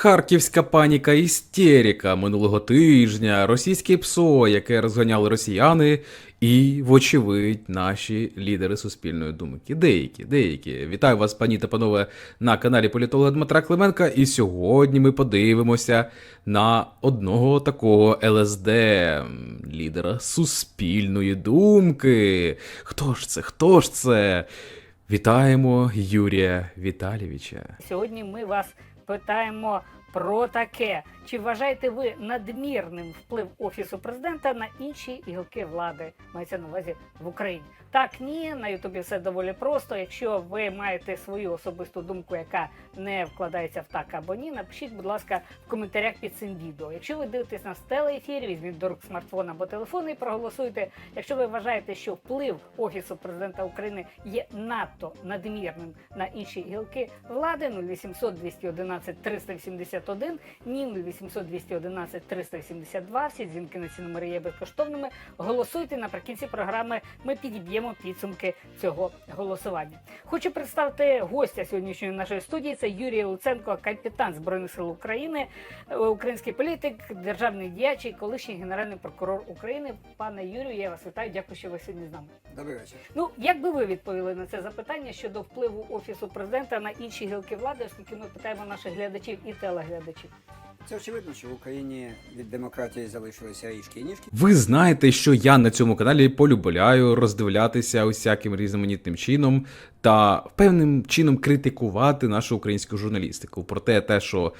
Харківська паніка істерика минулого тижня, російське ПСО, яке розганяли росіяни, і, вочевидь, наші лідери суспільної думки. Деякі, деякі. Вітаю вас, пані та панове, на каналі політолога Дмитра Клименка. І сьогодні ми подивимося на одного такого ЛСД, лідера суспільної думки. Хто ж це? Хто ж це? Вітаємо Юрія Віталійовича. Сьогодні ми вас питаємо про таке: чи вважаєте ви надмірним вплив офісу президента на інші гілки влади? Мається на увазі в Україні? Так, ні, на Ютубі все доволі просто. Якщо ви маєте свою особисту думку, яка не вкладається в так або ні, напишіть, будь ласка, в коментарях під цим відео. Якщо ви дивитесь нас в телеефірі, візьміть до рук смартфон або телефон і проголосуйте. Якщо ви вважаєте, що вплив офісу президента України є надто надмірним на інші гілки влади 0800 211 381, ні 0800 211 382, Всі дзвінки на ці номери є безкоштовними. Голосуйте наприкінці програми. Ми підіб'ємо підсумки цього голосування. Хочу представити гостя сьогоднішньої нашої студії. Це Юрій Луценко, капітан збройних сил України, е, український політик, державний діяч і колишній генеральний прокурор України. Пане Юрію, я вас вітаю. Дякую, що ви сьогодні з нами. Добрий вечір. Ну, як би ви відповіли на це запитання щодо впливу офісу президента на інші гілки влади, оскільки ми питаємо наших глядачів і телеглядачів? Це очевидно, що в Україні від демократії залишилися ріжки і ніжки. Ви знаєте, що я на цьому каналі полюбляю роздивлятися усяким різноманітним чином та певним чином критикувати нашу українську журналістику. Проте те, що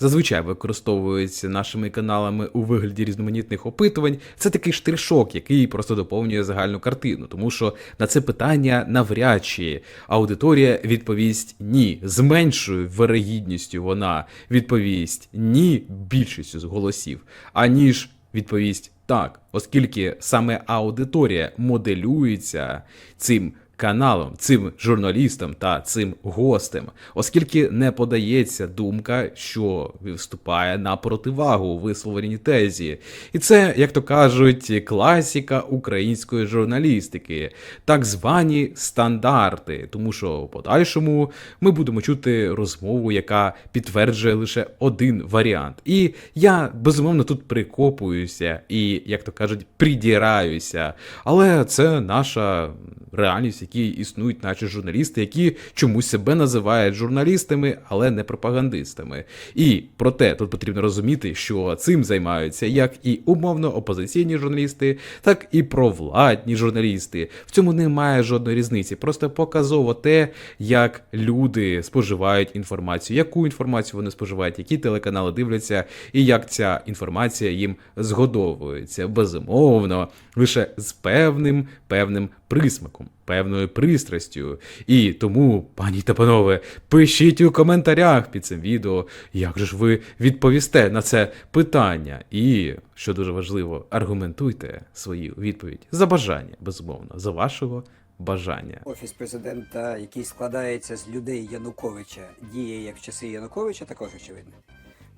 зазвичай використовується нашими каналами у вигляді різноманітних опитувань, це такий штришок, який просто доповнює загальну картину. Тому що на це питання навряд чи аудиторія відповість ні. З меншою вирогідністю вона відповість ні більшістю з голосів, аніж відповість так, оскільки саме аудиторія моделюється цим каналом, цим журналістом та цим гостем, оскільки не подається думка, що виступає на противагу висловленій тезі. І це, як то кажуть, класіка української журналістики, так звані стандарти, тому що в подальшому ми будемо чути розмову, яка підтверджує лише один варіант. І я безумовно тут прикопуюся і, як то кажуть, придіраюся. Але це наша реальність, в якій існують наші журналісти, які чомусь себе називають журналістами, але не пропагандистами. І проте тут потрібно розуміти, що цим займаються як і умовно опозиційні журналісти, так і провладні журналісти. В цьому немає жодної різниці. Просто показово те, як люди споживають інформацію, яку інформацію вони споживають, які телеканали дивляться, і як ця інформація їм згодовується. Безумовно, лише з певним певним присмаком, певною пристрастю. І тому, пані та панове, пишіть у коментарях під цим відео, як же ж ви відповісте на це питання. І, що дуже важливо, аргументуйте свою відповідь за бажання, безумовно, за вашого бажання. Офіс президента, який складається з людей Януковича, діє як в часи Януковича, також очевидно.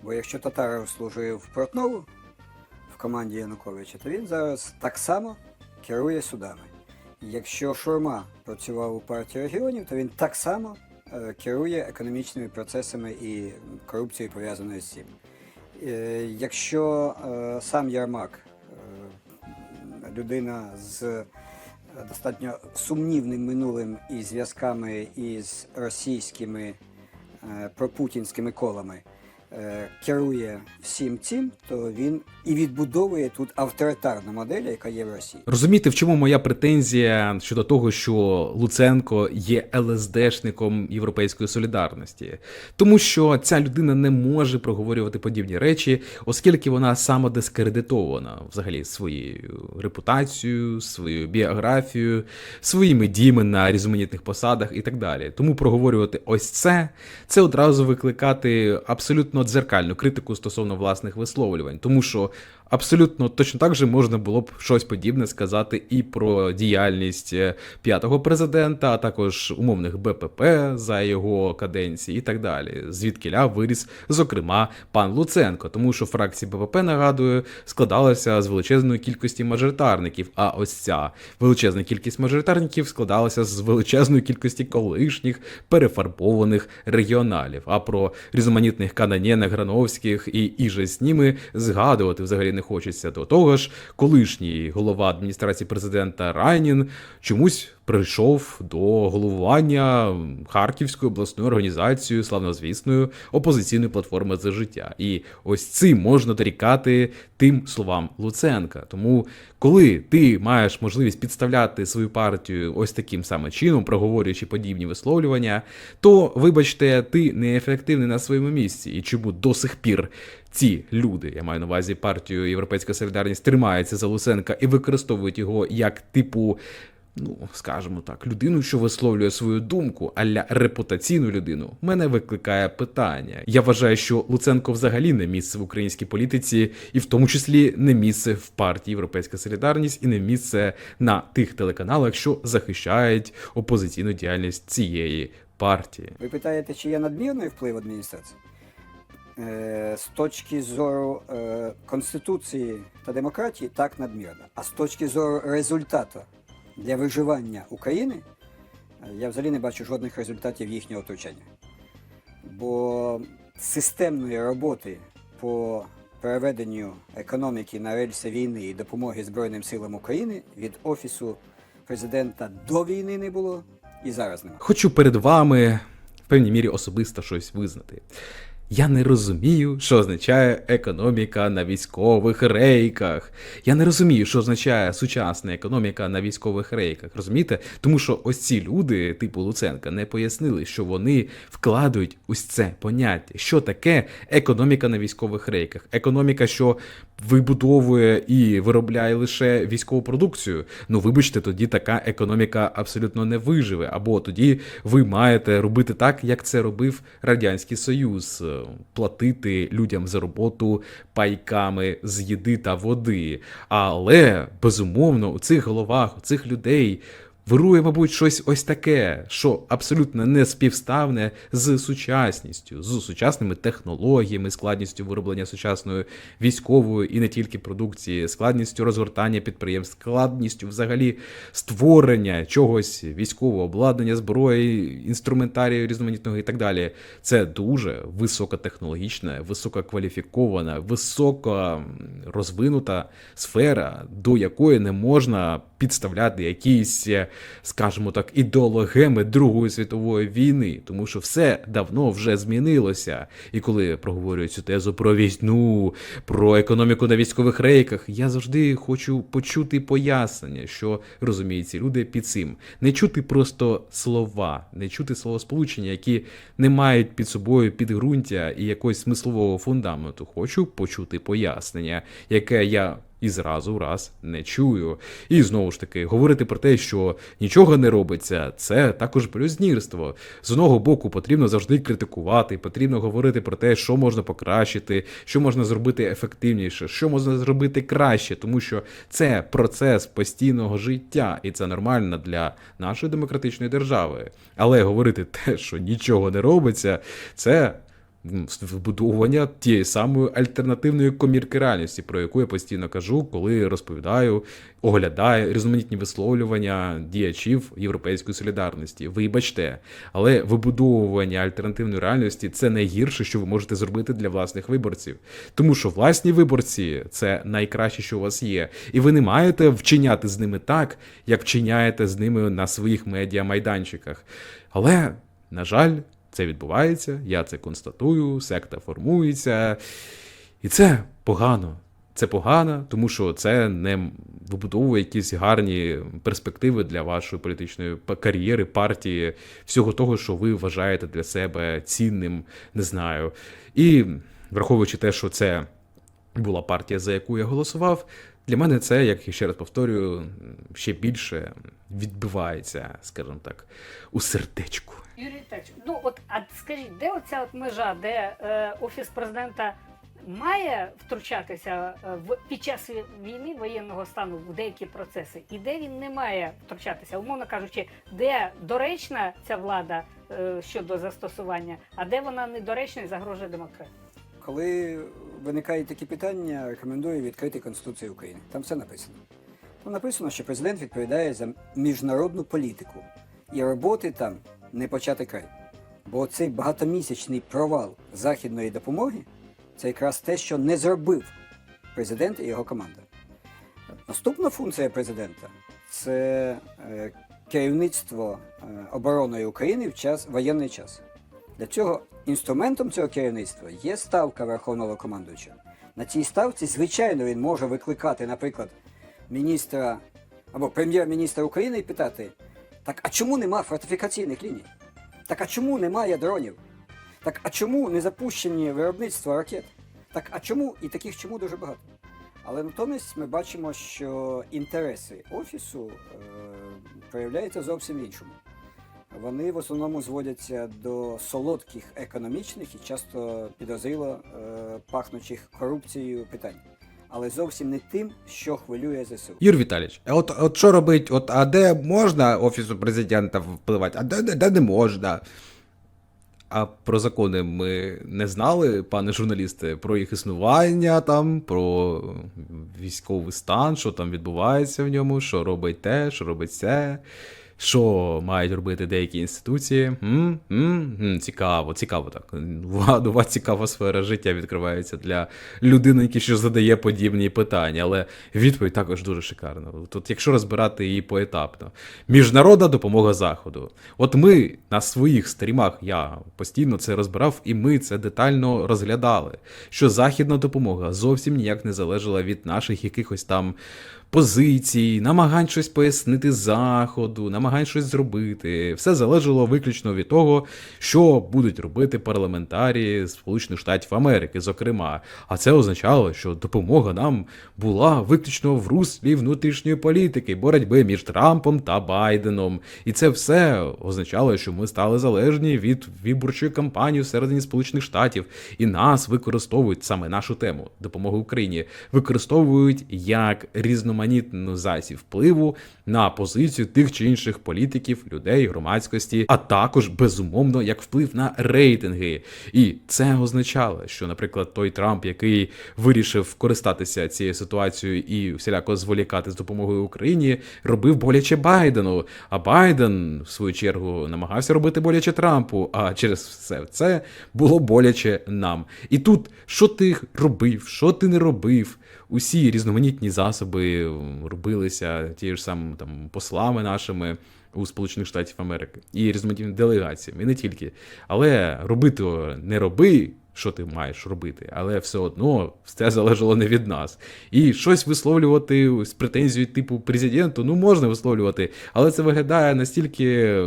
Бо якщо Татаров служив в Портнову в команді Януковича, то він зараз так само керує судами. Якщо Шурма працював у партії регіонів, то він так само е, керує економічними процесами і корупцією пов'язаною з цим. Е, якщо е, сам Ярмак, людина з достатньо сумнівним минулим і зв'язками із російськими пропутінськими колами, керує всім цим, то він і відбудовує тут авторитарну модель, яка є в Росії. Розумієте, в чому моя претензія щодо того, що Луценко є ЛСДшником Європейської солідарності, тому що ця людина не може проговорювати подібні речі, оскільки вона самодискредитована взагалі своєю репутацією, своєю біографією, своїми діями на різноманітних посадах і так далі. Тому проговорювати ось це, це одразу викликати абсолютно дзеркальну критику стосовно власних висловлювань, тому що абсолютно точно так же можна було б щось подібне сказати і про діяльність е, п'ятого президента, а також умовних БПП за його каденції і так далі. Звідкиля виріс, зокрема, пан Луценко, тому що фракція БПП нагадую складалася з величезної кількості мажоритарників. А ось ця величезна кількість мажоритарників складалася з величезної кількості колишніх перефарбованих регіоналів. А про різноманітних канонєнах Грановських і іже з ними згадувати взагалі не хочеться. До того ж, колишній голова адміністрації президента Райнін чомусь прийшов до головування Харківської обласної організації славнозвісної опозиційної платформи за життя. І ось цим можна дорікати тим словам Луценка. Тому, коли ти маєш можливість підставляти свою партію ось таким саме чином, проговорюючи подібні висловлювання, то вибачте, ти неефективний на своєму місці. І чому до сих пір ці люди, я маю на увазі партію Європейська Солідарність, тримаються за Луценка і використовують його як типу. Ну, скажімо так, людину, що висловлює свою думку, аля репутаційну людину, мене викликає питання. Я вважаю, що Луценко взагалі не місце в українській політиці, і в тому числі не місце в партії Європейська Солідарність і не місце на тих телеканалах, що захищають опозиційну діяльність цієї партії. Ви питаєте, чи є надмірний вплив адміністрації? Е, з точки зору е, Конституції та демократії, так надмірно. А з точки зору результату для виживання України, е, я взагалі не бачу жодних результатів їхнього втручання. Бо системної роботи по переведенню економіки на рельси війни і допомоги Збройним силам України від Офісу президента до війни не було і зараз немає. Хочу перед вами в певній мірі особисто щось визнати. Я не розумію, що означає економіка на військових рейках. Я не розумію, що означає сучасна економіка на військових рейках. Розумієте? Тому що ось ці люди, типу Луценка, не пояснили, що вони вкладають ось це поняття. Що таке економіка на військових рейках? Економіка, що вибудовує і виробляє лише військову продукцію. Ну, вибачте, тоді така економіка абсолютно не виживе. Або тоді ви маєте робити так, як це робив Радянський Союз, е, платити людям за роботу пайками з їди та води. Але безумовно у цих головах, у цих людей. Вирує, мабуть, щось ось таке, що абсолютно не співставне з сучасністю, з сучасними технологіями, складністю вироблення сучасної військової і не тільки продукції, складністю розгортання підприємств, складністю взагалі створення чогось військового обладнання, зброї, інструментарію різноманітного і так далі. Це дуже високотехнологічна, висококваліфікована, високо розвинута сфера, до якої не можна підставляти якісь, е, скажімо так, ідеологеми Другої світової війни, тому що все давно вже змінилося. І коли проговорюють цю тезу про війну, про економіку на військових рейках, я завжди хочу почути пояснення, що розуміють ці люди під цим. Не чути просто слова, не чути словосполучення, які не мають під собою підґрунтя і якогось смислового фундаменту. Хочу почути пояснення, яке я і зразу раз не чую. І знову ж таки, говорити про те, що нічого не робиться, це також блюзнірство. З одного боку, потрібно завжди критикувати, потрібно говорити про те, що можна покращити, що можна зробити ефективніше, що можна зробити краще, тому що це процес постійного життя, і це нормально для нашої демократичної держави. Але говорити те, що нічого не робиться, це вбудовування тієї самої альтернативної комірки реальності, про яку я постійно кажу, коли розповідаю, оглядаю різноманітні висловлювання діячів європейської солідарності. Вибачте, але вибудовування альтернативної реальності це найгірше, що ви можете зробити для власних виборців. Тому що власні виборці це найкраще, що у вас є, і ви не маєте вчиняти з ними так, як вчиняєте з ними на своїх медіамайданчиках. Але, на жаль, це відбувається, я це констатую, секта формується. І це погано. Це погано, тому що це не вибудовує якісь гарні перспективи для вашої політичної кар'єри, партії, всього того, що ви вважаєте для себе цінним, не знаю. І враховуючи те, що це була партія, за яку я голосував, для мене це, як я ще раз повторюю, ще більше відбивається, скажімо так, у сердечку. Юрій Віталійович, ну от а скажіть, де оця от межа, де е, офіс президента має втручатися е, в під час війни воєнного стану в деякі процеси, і де він не має втручатися, умовно кажучи, де доречна ця влада е, щодо застосування, а де вона недоречна і загрожує демократії. Коли виникають такі питання, рекомендую відкрити Конституцію України. Там все написано. Там написано, що президент відповідає за міжнародну політику. І роботи там не почати край. Бо цей багатомісячний провал західної допомоги це якраз те, що не зробив президент і його команда. Наступна функція президента це е, керівництво е, обороною України в час воєнний час. Для цього інструментом цього керівництва є ставка Верховного командуючого. На цій ставці, звичайно, він може викликати, наприклад, міністра або прем'єр-міністра України і питати: так а чому нема фортифікаційних ліній? Так а чому немає дронів? Так а чому не запущені виробництво ракет? Так а чому? І таких чому дуже багато. Але натомість ми бачимо, що інтереси офісу е, проявляються зовсім іншому. Вони в основному зводяться до солодких економічних і часто підозріло е, пахнучих корупцією питань, але зовсім не тим, що хвилює ЗСУ. Юр Віталійович, а от, от що робить, от, а де можна офісу президента впливати, а де, де, де не можна? А про закони ми не знали, пане журналісте, про їх існування там, про військовий стан, що там відбувається в ньому, що робить те, що робить це, що мають робити деякі інституції. М? М? М, Цікаво, цікаво так. Нова, цікава сфера життя відкривається для людини, яка що задає подібні питання, але відповідь також дуже шикарна. Тут, якщо розбирати її поетапно, міжнародна допомога Заходу. От ми на своїх стрімах, я постійно це розбирав, і ми це детально розглядали. Що західна допомога зовсім ніяк не залежала від наших якихось там позицій, намагань щось пояснити заходу, намагань щось зробити. Все залежало виключно від того, що будуть робити парламентарії Сполучених Штатів Америки, зокрема. А це означало, що допомога нам була виключно в руслі внутрішньої політики, боротьби між Трампом та Байденом. І це все означало, що ми стали залежні від виборчої кампанії всередині Сполучених Штатів, і нас використовують саме нашу тему допомоги Україні, використовують як різноманітну засіб впливу на позицію тих чи інших політиків, людей, громадськості, а також безумовно як вплив на рейтинги. І це означало, що, наприклад, той Трамп, який вирішив користатися цією ситуацією і всіляко зволікати з допомогою Україні, робив боляче Байдену. А Байден, в свою чергу, намагався робити боляче Трампу. А через все це було боляче нам. І тут що ти робив, що ти не робив. Усі різноманітні засоби робилися ті ж самими там послами нашими у Сполучених Штатів Америки і різноманітними делегаціями, і не тільки. Але робити не роби, що ти маєш робити, але все одно все залежало не від нас. І щось висловлювати з претензією типу президенту, ну можна висловлювати, але це виглядає настільки.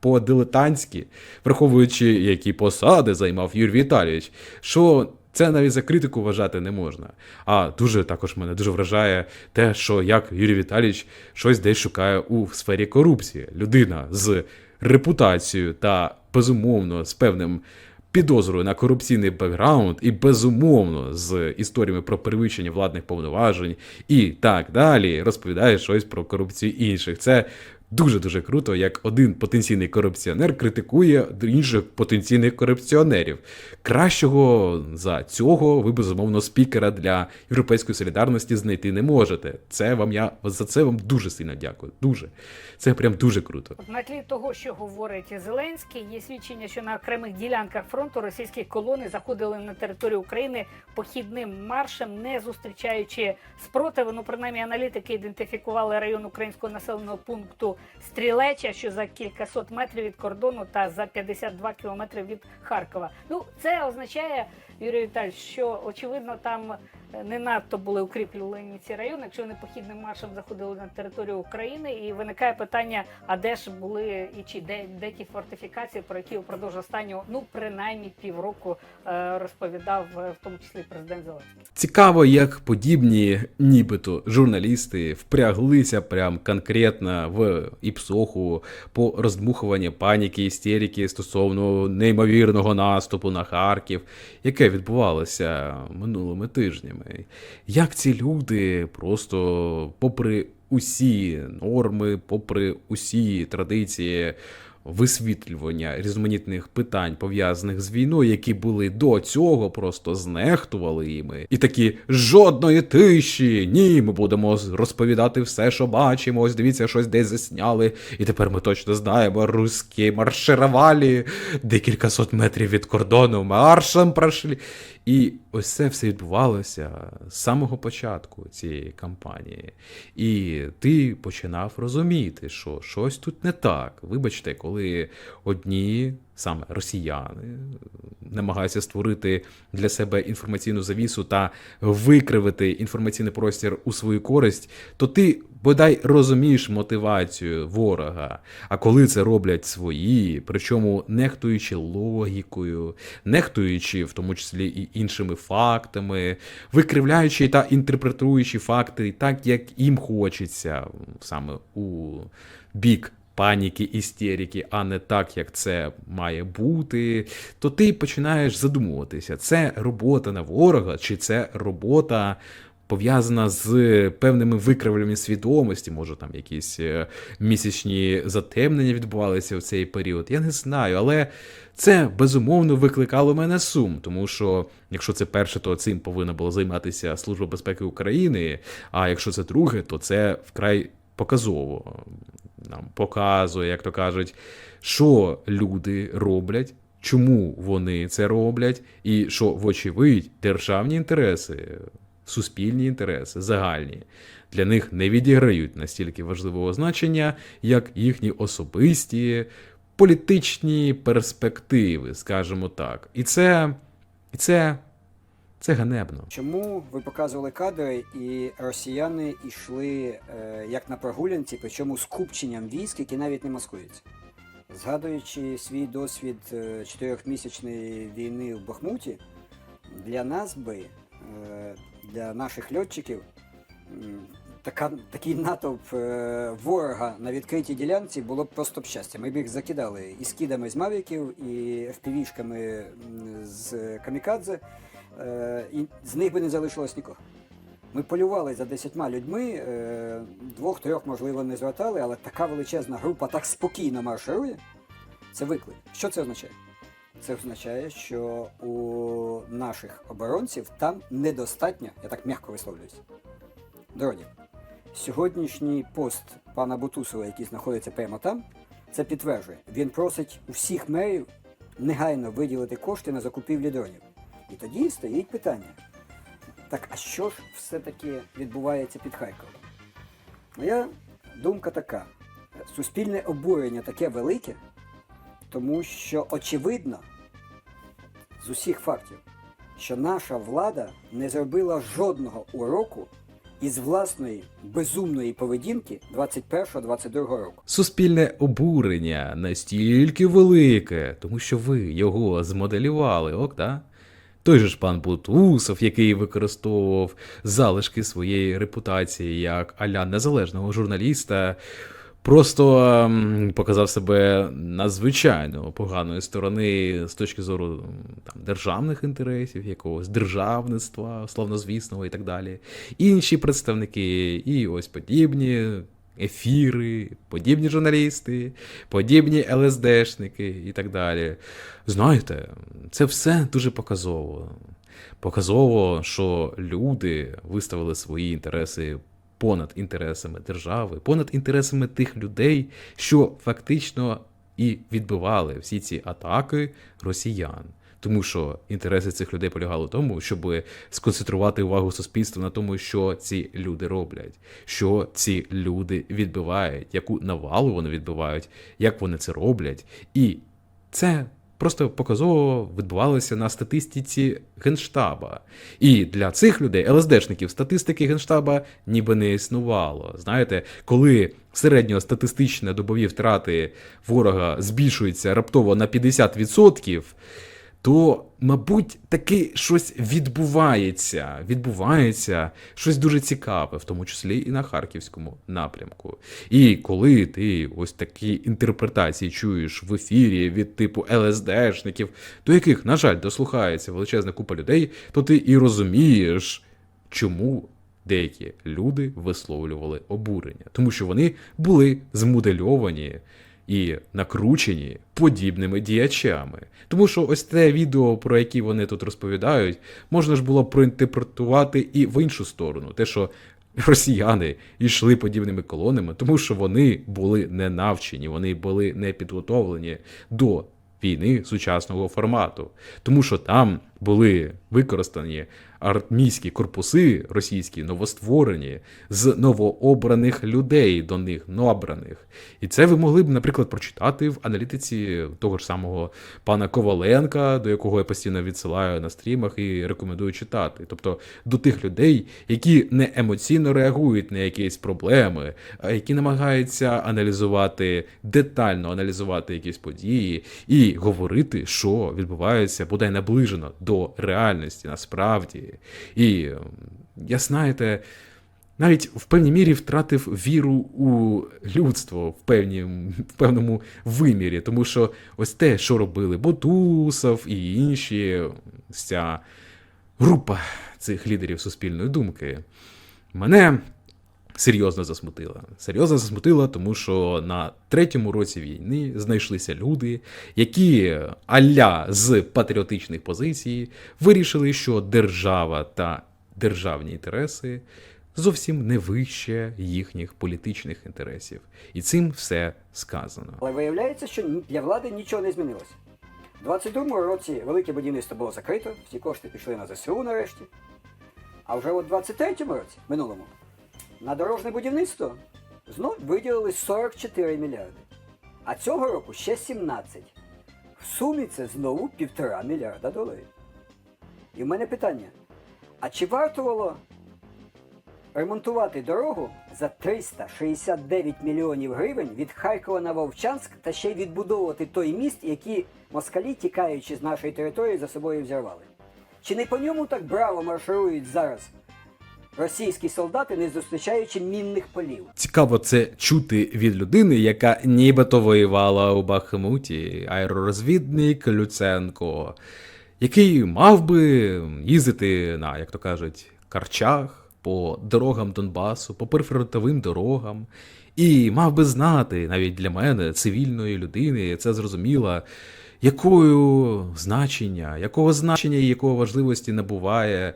По-дилетантськи, враховуючи, які посади займав Юрій Віталійович, що це навіть за критику вважати не можна. А дуже також мене дуже вражає те, що як Юрій Віталійович щось десь шукає у сфері корупції. Людина з репутацією та безумовно з певним підозрою на корупційний бекграунд і безумовно з історіями про перевищення владних повноважень і так далі, розповідає щось про корупцію інших. Це дуже дуже круто, як один потенційний корупціонер критикує інших потенційних корупціонерів. Кращого за цього ви безумовно спікера для європейської солідарності знайти не можете. Це вам я за це вам дуже сильно дякую. Дуже це прям дуже круто. На тлі того, що говорить Зеленський, є свідчення, що на окремих ділянках фронту російські колони заходили на територію України похідним маршем, не зустрічаючи спротиву. Ну, принаймні, аналітики ідентифікували район українського населеного пункту Стрілеча, що за кількасот метрів від кордону та за 52 кілометри від Харкова. Ну, це означає, Юрій Віталь, що очевидно там не надто були укріплені ці райони, якщо вони похідним маршем заходили на територію України, і виникає питання: а де ж були і чи де, де ті фортифікації, про які упродовж останнього, ну принаймні півроку е, розповідав, е, в тому числі президент Зеленський. Цікаво, як подібні, нібито журналісти впряглися прям конкретно в іпсоху по роздмухуванні паніки, істерики стосовно неймовірного наступу на Харків, яке відбувалося минулими тижнями. Як ці люди просто, попри усі норми, попри усі традиції висвітлювання різноманітних питань, пов'язаних з війною, які були до цього, просто знехтували іми. І такі жодної тиші. Ні, ми будемо розповідати все, що бачимо. Ось дивіться, щось десь засняли. І тепер ми точно знаємо, руські марширували декілька сот метрів від кордону маршем пройшли. І ось це все відбувалося з самого початку цієї кампанії. І ти починав розуміти, що щось тут не так. Вибачте, коли одні, саме росіяни, намагаються створити для себе інформаційну завісу та викривити інформаційний простір у свою користь, то ти бодай розумієш мотивацію ворога. А коли це роблять свої, причому нехтуючи логікою, нехтуючи в тому числі і іншими фактами, викривляючи та інтерпретуючи факти так, як їм хочеться, саме у бік. Паніки, істерики, а не так, як це має бути, то ти починаєш задумуватися, це робота на ворога, чи це робота пов'язана з певними викривленнями свідомості, може там якісь е, місячні затемнення відбувалися в цей період. Я не знаю, але це безумовно викликало мене сум, тому що якщо це перше, то цим повинна була займатися Служба безпеки України. А якщо це друге, то це вкрай показово. Нам показує, як то кажуть, що люди роблять. Чому вони це роблять, і що, вочевидь, державні інтереси, суспільні інтереси, загальні, для них не відіграють настільки важливого значення, як їхні особисті політичні перспективи, скажімо так. І це, і це, це ганебно. Чому ви показували кадри, і росіяни йшли е, як на прогулянці, причому з купченням військ, які навіть не маскуються? Згадуючи свій досвід е, чотирьохмісячної війни в Бахмуті, для нас би, е, для наших льотчиків, така, такий натовп е, ворога на відкритій ділянці було б просто б щастя. Ми б їх закидали і скидами з мавіків, і FPV-шками з камікадзе, і з них би не залишилось нікого. Ми полювали за десятьма людьми, е, двох-трьох, можливо, не звертали, але така величезна група так спокійно марширує. Це виклик. Що це означає? Це означає, що у наших оборонців там недостатньо, я так м'яко висловлююсь, дронів. Сьогоднішній пост пана Бутусова, який знаходиться прямо там, це підтверджує. Він просить у всіх мерів негайно виділити кошти на закупівлі дронів. І тоді стоїть питання. Так, а що ж все-таки відбувається під Харковом? Моя думка така: суспільне обурення таке велике, тому що очевидно з усіх фактів, що наша влада не зробила жодного уроку із власної безумної поведінки 21-22 року. Суспільне обурення настільки велике, тому що ви його змоделювали, ок, да? Той же ж пан Бутусов, який використовував залишки своєї репутації як аля незалежного журналіста, просто ем, показав себе надзвичайно поганої сторони з точки зору там, державних інтересів, якогось державництва, славнозвісного і так далі. Інші представники, і ось подібні ефіри, подібні журналісти, подібні ЛСДшники і так далі. Знаєте, це все дуже показово. Показово, що люди виставили свої інтереси понад інтересами держави, понад інтересами тих людей, що фактично і відбивали всі ці атаки росіян. Тому що інтереси цих людей полягали в тому, щоб сконцентрувати увагу суспільства на тому, що ці люди роблять, що ці люди відбивають, яку навалу вони відбивають, як вони це роблять. І це просто показово відбувалося на статистиці Генштаба. І для цих людей, ЛСДшників, статистики Генштаба ніби не існувало. Знаєте, коли середньостатистичні добові втрати ворога збільшуються раптово на 50%, то, мабуть, таки щось відбувається. Відбувається щось дуже цікаве, в тому числі і на харківському напрямку. І коли ти ось такі інтерпретації чуєш в ефірі від типу ЛСДшників, до яких, на жаль, дослухається величезна купа людей, то ти і розумієш, чому деякі люди висловлювали обурення, тому що вони були змодельовані і накручені подібними діячами. Тому що ось те відео, про яке вони тут розповідають, можна ж було проінтерпретувати і в іншу сторону, те, що росіяни йшли подібними колонами, тому що вони були не навчені, вони були не підготовлені до війни сучасного формату, тому що там були використані армійські корпуси російські новостворені з новообраних людей до них набраних. І це ви могли б, наприклад, прочитати в аналітиці того ж самого пана Коваленка, до якого я постійно відсилаю на стрімах і рекомендую читати. Тобто до тих людей, які не емоційно реагують на якісь проблеми, а які намагаються аналізувати, детально аналізувати якісь події і говорити, що відбувається бодай наближено до реальності насправді. І я знаєте, навіть в певній мірі втратив віру у людство в, певні, в певному вимірі, тому що ось те, що робили Ботусов і інші, ця група цих лідерів суспільної думки, мене серйозно засмутила. Серйозно засмутила, тому що на третьому році війни знайшлися люди, які аля з патріотичних позицій вирішили, що держава та державні інтереси зовсім не вище їхніх політичних інтересів. І цим все сказано. Але виявляється, що для влади нічого не змінилося. У 22-му році велике будівництво було закрито, всі кошти пішли на ЗСУ нарешті. А вже у 23-му році, минулому, на дорожне будівництво знов виділили 44 мільярди. А цього року ще 17. В сумі це знову півтора мільярда доларів. І в мене питання: а чи вартувало ремонтувати дорогу за 369 мільйонів гривень від Харкова на Вовчанськ та ще й відбудовувати той міст, який москалі, тікаючи з нашої території, за собою взірвали. Чи не по ньому так браво марширують зараз російські солдати, не зустрічаючи мінних полів? Цікаво це чути від людини, яка нібито воювала у Бахмуті, аеророзвідник Люценко, який мав би їздити на, як то кажуть, карчах по дорогам Донбасу, по прифронтовим дорогам, і мав би знати навіть для мене, цивільної людини, це зрозуміло, якою значення, якого значення і якого важливості набуває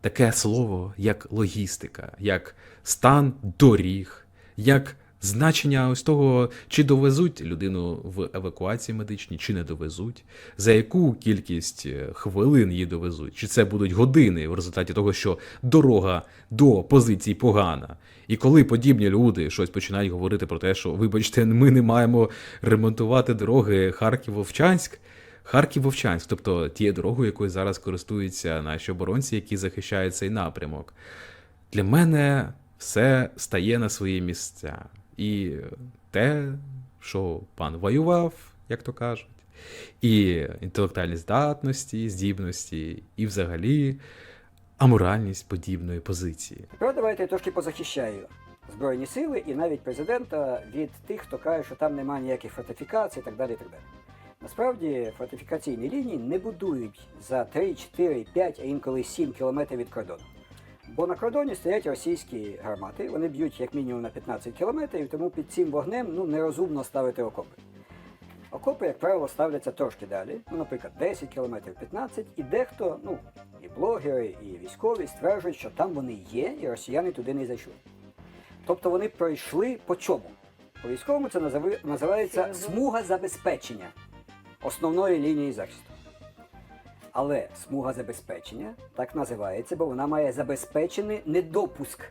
таке слово, як логістика, як стан доріг, як значення ось того, чи довезуть людину в евакуації медичній, чи не довезуть, за яку кількість е, хвилин її довезуть, чи це будуть години в результаті того, що дорога до позицій погана. І коли подібні люди щось починають говорити про те, що, вибачте, ми не маємо ремонтувати дороги Харків-Вовчанськ, Харків-Вовчанськ, тобто тією дорогою, якою зараз користуються наші оборонці, які захищають цей напрямок. Для мене все стає на свої місця. І те, що пан воював, як то кажуть, і інтелектуальні здатності, здібності, і взагалі аморальність подібної позиції. Тепер давайте я трошки позахищаю Збройні сили і навіть президента від тих, хто каже, що там немає ніяких фортифікацій і так далі. І так далі. Насправді фортифікаційні лінії не будують за 3, 4, 5, а інколи 7 кілометрів від кордону. Бо на кордоні стоять російські гармати, вони б'ють як мінімум на 15 кілометрів, тому під цим вогнем ну, нерозумно ставити окопи. Окопи, як правило, ставляться трошки далі, ну, наприклад, 10 кілометрів, 15, і дехто, ну, і блогери, і військові стверджують, що там вони є, і росіяни туди не зайшли. Тобто вони пройшли по чому? По військовому це називається смуга забезпечення основної лінії захисту. Але смуга забезпечення так називається, бо вона має забезпечений недопуск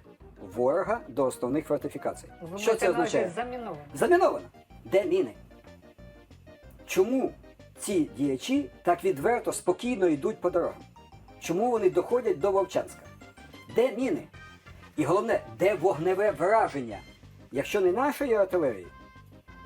ворога до основних фортифікацій. Ви Що це означає? Заміновано. Заміновано. Де міни? Чому ці діячі так відверто, спокійно йдуть по дорогам? Чому вони доходять до Вовчанська? Де міни? І головне, де вогневе враження? Якщо не нашої артилерії,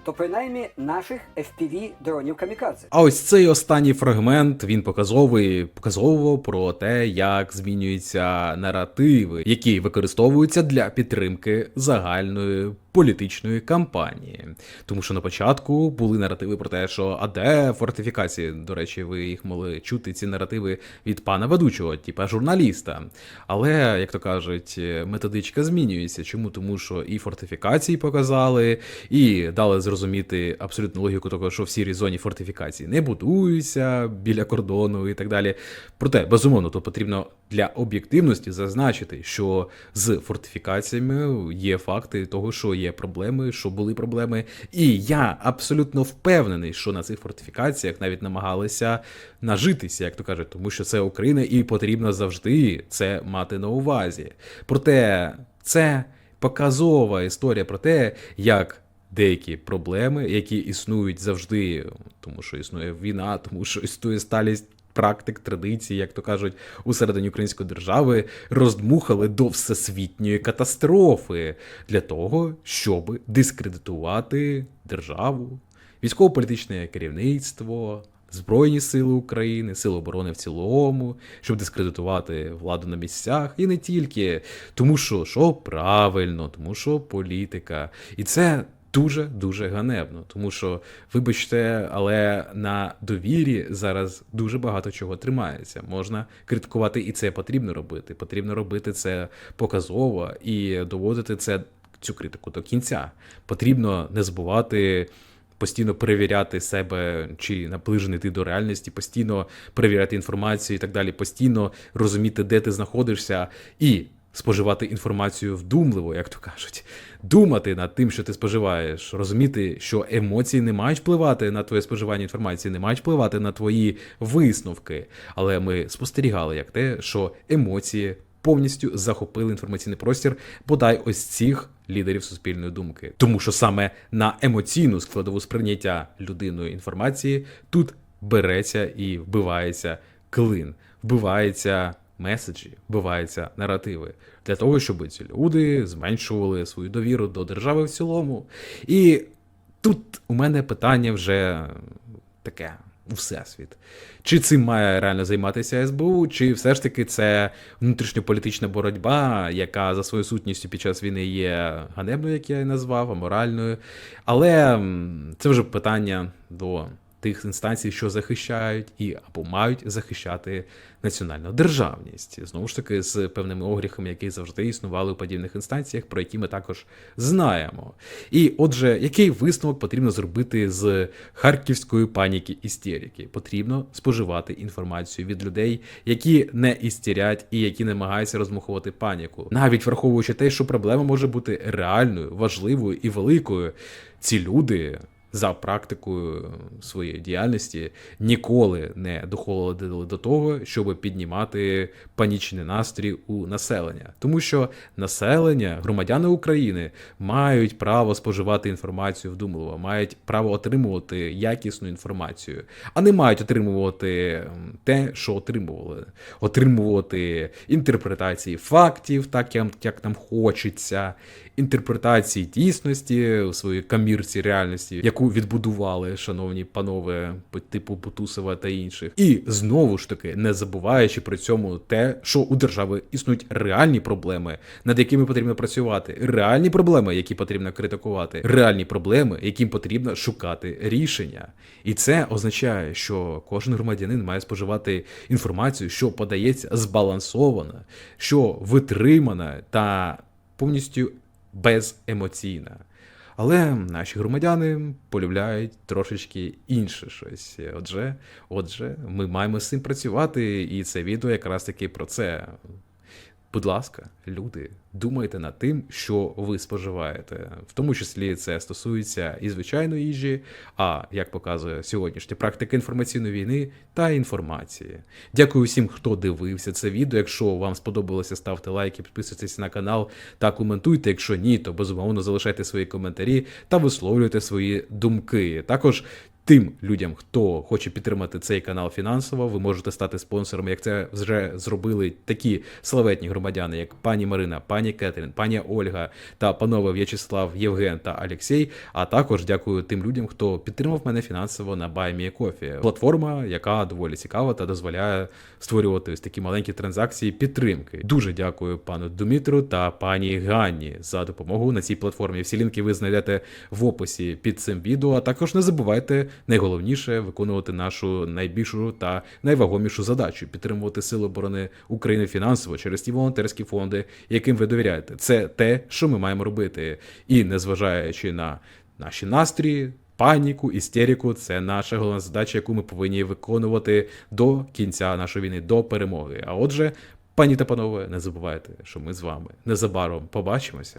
то принаймні наших FPV дронів камікадзе. А ось цей останній фрагмент він показовий показово про те, як змінюються наративи, які використовуються для підтримки загальної політичної кампанії. Тому що на початку були наративи про те, що а де фортифікації. До речі, ви їх могли чути ці наративи від пана ведучого, типа журналіста. Але як то кажуть, методичка змінюється. Чому? Тому що і фортифікації показали, і дали зрозуміти абсолютну логіку того, що в сірій зоні фортифікації не будуються біля кордону і так далі. Проте, безумовно, то потрібно для об'єктивності зазначити, що з фортифікаціями є факти того, що є проблеми, що були проблеми. І я абсолютно впевнений, що на цих фортифікаціях навіть намагалися нажитися, як то кажуть, тому що це Україна і потрібно завжди це мати на увазі. Проте це показова історія про те, як деякі проблеми, які існують завжди, тому що існує війна, тому що існує сталість. Практик, традицій, як то кажуть, усередині української держави роздмухали до всесвітньої катастрофи для того, щоб дискредитувати державу, військово-політичне керівництво, Збройні сили України, Сили оборони в цілому, щоб дискредитувати владу на місцях, і не тільки, тому що що правильно, тому що політика. І це дуже дуже ганебно, тому що, вибачте, але на довірі зараз дуже багато чого тримається. Можна критикувати, і це потрібно робити. Потрібно робити це показово і доводити це цю критику до кінця. Потрібно не забувати постійно перевіряти себе, чи наближений ти до реальності, постійно перевіряти інформацію і так далі, постійно розуміти, де ти знаходишся, і споживати інформацію вдумливо, як то кажуть, думати над тим, що ти споживаєш, розуміти, що емоції не мають впливати на твоє споживання інформації, не мають впливати на твої висновки. Але ми спостерігали як те, що емоції. Повністю захопили інформаційний простір, бодай ось цих лідерів суспільної думки, тому що саме на емоційну складову сприйняття людиною інформації тут береться і вбивається клин, вбивається меседжі, вбиваються наративи для того, щоб ці люди зменшували свою довіру до держави в цілому. І тут у мене питання вже таке. У всесвіт. Чи цим має реально займатися СБУ, чи все ж таки це внутрішньополітична боротьба, яка за своєю сутністю під час війни є ганебною, як я і назвав, аморальною. Але це вже питання до тих інстанцій, що захищають і або мають захищати національну державність. Знову ж таки, з певними огріхами, які завжди існували у подібних інстанціях, про які ми також знаємо. І отже, який висновок потрібно зробити з харківської паніки істерики? Потрібно споживати інформацію від людей, які не істерять і які намагаються розмухувати паніку, навіть враховуючи те, що проблема може бути реальною, важливою і великою. Ці люди за практикою своєї діяльності ніколи не доходили до того, щоб піднімати панічний настрій у населення, тому що населення, громадяни України мають право споживати інформацію вдумливо, мають право отримувати якісну інформацію, а не мають отримувати те, що отримували, отримувати інтерпретації фактів, так як як нам хочеться, інтерпретації дійсності у своїй камірці реальності, яку відбудували шановні панове по типу Бутусова та інших, і знову ж таки не забуваючи при цьому те, що у держави існують реальні проблеми, над якими потрібно працювати, реальні проблеми, які потрібно критикувати, реальні проблеми, яким потрібно шукати рішення. І це означає, що кожен громадянин має споживати інформацію, що подається збалансована, що витримана та повністю беземоційна. Але наші громадяни полюбляють трошечки інше щось. Отже, отже, ми маємо з цим працювати, і це відео якраз таки про це. Будь ласка, люди, думайте над тим, що ви споживаєте. В тому числі це стосується і звичайної їжі, а як показує сьогоднішня практика інформаційної війни та інформації. Дякую всім, хто дивився це відео. Якщо вам сподобалося, ставте лайки, підписуйтесь на канал та коментуйте. Якщо ні, то безумовно залишайте свої коментарі та висловлюйте свої думки. Також Тим людям, хто хоче підтримати цей канал фінансово, ви можете стати спонсором, як це вже зробили такі славетні громадяни, як пані Марина, пані Кетрін, пані Ольга та панове В'ячеслав, Євген та Олексій. А також дякую тим людям, хто підтримав мене фінансово на BuyMeACoffee. Платформа, яка доволі цікава та дозволяє створювати ось такі маленькі транзакції підтримки. Дуже дякую пану Думітру та пані Ганні за допомогу на цій платформі. Всі лінки ви знайдете в описі під цим відео. А також не забувайте найголовніше виконувати нашу найбільшу та найвагомішу задачу підтримувати Сили оборони України фінансово через ті волонтерські фонди, яким ви довіряєте. Це те, що ми маємо робити. І незважаючи на наші настрої. Паніку, істерику це наша головна задача, яку ми повинні виконувати до кінця нашої війни, до перемоги. А отже, пані та панове, не забувайте, що ми з вами незабаром побачимося.